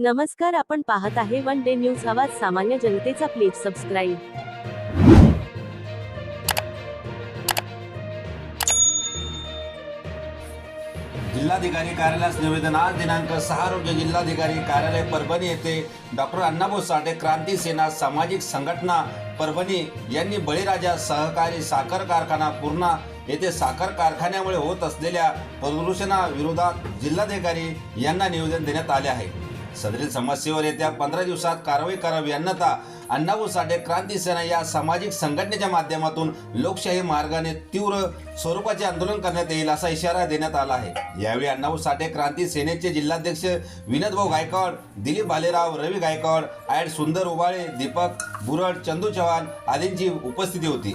नमस्कार आपण पाहत आहे वन डे न्यूज आवाज सामान्य जनतेचा प्लीज सबस्क्राईब जिल्हाधिकारी कार्यालयास निवेदन. आज दिनांक सहा रोजी जिल्हाधिकारी कार्यालय परभणी येथे डॉक्टर अण्णाभाऊ साठे क्रांती सेना सामाजिक संघटना परभणी यांनी बळीराजा सहकारी साखर कारखाना पूर्णा येथे साखर कारखान्यामुळे होत असलेल्या प्रदूषणाविरोधात जिल्हाधिकारी यांना निवेदन देण्यात आले आहे. सदरील समस्येवर येत्या पंधरा दिवसात कारवाई करावी अन्यथा अण्णाभाऊ साठे क्रांती सेना या सामाजिक संघटनेच्या माध्यमातून लोकशाही मार्गाने तीव्र स्वरूपाचे आंदोलन करण्यात येईल असा इशारा देण्यात आला आहे. यावेळी अण्णाभाऊ साठे क्रांती सेनेचे जिल्हाध्यक्ष विनोदभाऊ गायकवाड दिलीप भालेराव रवी गायकवाड ॲड सुंदर उबाळे दीपक बुरड चंदू चव्हाण आदींची उपस्थिती होती.